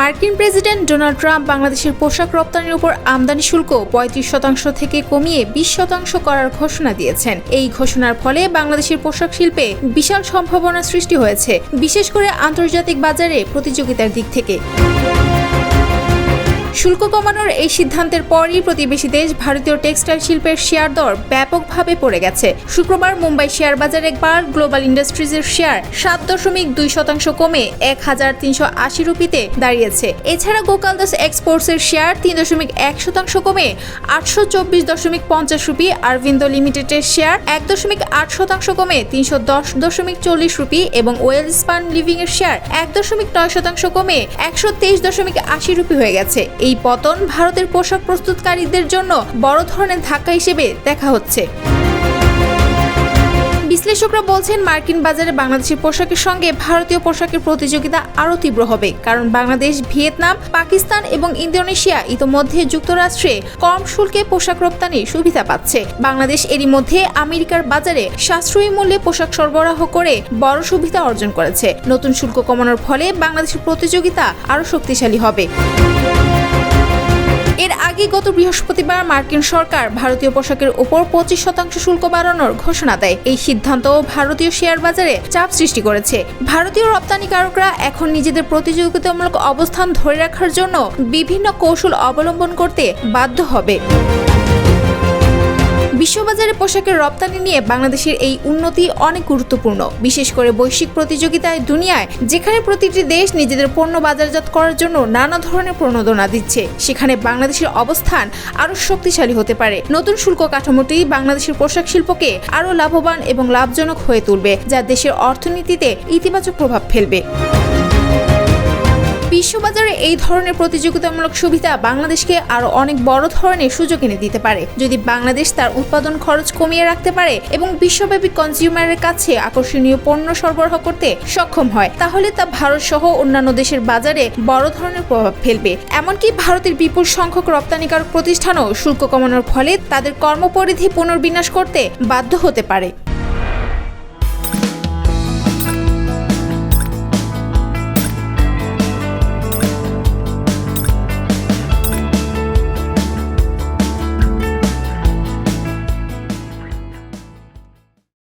মার্কিন president Donald Trump বাংলাদেশের পোশাক রপ্তানির উপর আমদানি শুল্ক পঁয়ত্রিশ শতাংশ থেকে কমিয়ে বিশ শতাংশ করার ঘোষণা দিয়েছেন। এই ঘোষণার ফলে বাংলাদেশের পোশাক শিল্পে বিশাল সম্ভাবনা সৃষ্টি হয়েছে, বিশেষ করে আন্তর্জাতিক বাজারে প্রতিযোগিতার দিক থেকে। শুল্ক কমানোর এই সিদ্ধান্তের পরই প্রতিবেশী দেশ ভারতীয় টেক্সটাইল শিল্পের শেয়ার দর ব্যাপকভাবে পড়ে গেছে। শুক্রবার মুম্বাই শেয়ার বাজারে একবার গ্লোবাল ইন্ডাস্ট্রিজের শেয়ার সাত দশমিক দুই শতাংশ কমে এক হাজার তিনশো আশি রুপিতে দাঁড়িয়েছে। এছাড়া গোকালদাস এক্সপোর্টসের শেয়ার তিন দশমিক এক শতাংশ কমে আটশো চব্বিশ দশমিক পঞ্চাশ রুপি, আরভিন্দ লিমিটেডের শেয়ার এক দশমিক আট শতাংশ কমে তিনশো দশ দশমিক চল্লিশ রুপি এবং ওয়েল স্পান লিভিং এর শেয়ার এক দশমিক নয় শতাংশ কমে একশো তেইশ দশমিক আশি রুপি হয়ে গেছে। এই পতন ভারতের পোশাক প্রস্তুতকারীদের জন্য বড় ধরনের ধাক্কা হিসেবে দেখা হচ্ছে। বিশ্লেষকরা বলছেন, মার্কিন বাজারে বাংলাদেশের পোশাকের সঙ্গে ভারতীয় পোশাকের প্রতিযোগিতা আরও তীব্র হবে। কারণ বাংলাদেশ, ভিয়েতনাম, পাকিস্তান এবং ইন্দোনেশিয়া ইতোমধ্যে যুক্তরাষ্ট্রে কম শুল্কে পোশাক রপ্তানির সুবিধা পাচ্ছে। বাংলাদেশ এরই মধ্যে আমেরিকার বাজারে সাশ্রয়ী মূল্যে পোশাক সরবরাহ করে বড় সুবিধা অর্জন করেছে। নতুন শুল্ক কমানোর ফলে বাংলাদেশের প্রতিযোগিতা আরও শক্তিশালী হবে। আগে গত বৃহস্পতিবার মার্কিন সরকার ভারতীয় পোশাকের ওপর পঁচিশ শতাংশ শুল্ক বাড়ানোর ঘোষণা দেয়। এই সিদ্ধান্ত ভারতীয় শেয়ার বাজারে চাপ সৃষ্টি করেছে। ভারতীয় রপ্তানিকারকরা এখন নিজেদের প্রতিযোগিতামূলক অবস্থান ধরে রাখার জন্য বিভিন্ন কৌশল অবলম্বন করতে বাধ্য হবে। বিশ্ববাজারে পোশাকের রপ্তানি নিয়ে বাংলাদেশের এই উন্নতি অনেক গুরুত্বপূর্ণ। বিশেষ করে বৈশ্বিক প্রতিযোগিতায় দুনিয়ায়, যেখানে প্রতিটি দেশ নিজেদের পণ্য বাজারজাত করার জন্য নানা ধরনের প্রণোদনা দিচ্ছে, সেখানে বাংলাদেশের অবস্থান আরও শক্তিশালী হতে পারে। নতুন শুল্ক কাঠামোটি বাংলাদেশের পোশাক শিল্পকে আরও লাভবান এবং লাভজনক হয়ে তুলবে, যা দেশের অর্থনীতিতে ইতিবাচক প্রভাব ফেলবে। বিশ্ববাজারে এই ধরনের প্রতিযোগিতামূলক সুবিধা বাংলাদেশকে আরও অনেক বড় ধরনের সুযোগ এনে দিতে পারে। যদি বাংলাদেশ তার উৎপাদন খরচ কমিয়ে রাখতে পারে এবং বিশ্বব্যাপী কনজিউমারের কাছে আকর্ষণীয় পণ্য সরবরাহ করতে সক্ষম হয়, তাহলে তা ভারত সহ অন্যান্য দেশের বাজারে বড় ধরনের প্রভাব ফেলবে। এমনকি ভারতের বিপুল সংখ্যক রপ্তানিকারক প্রতিষ্ঠানও শুল্ক কমানোর ফলে তাদের কর্মপরিধি পুনর্বিন্যাস করতে বাধ্য হতে পারে।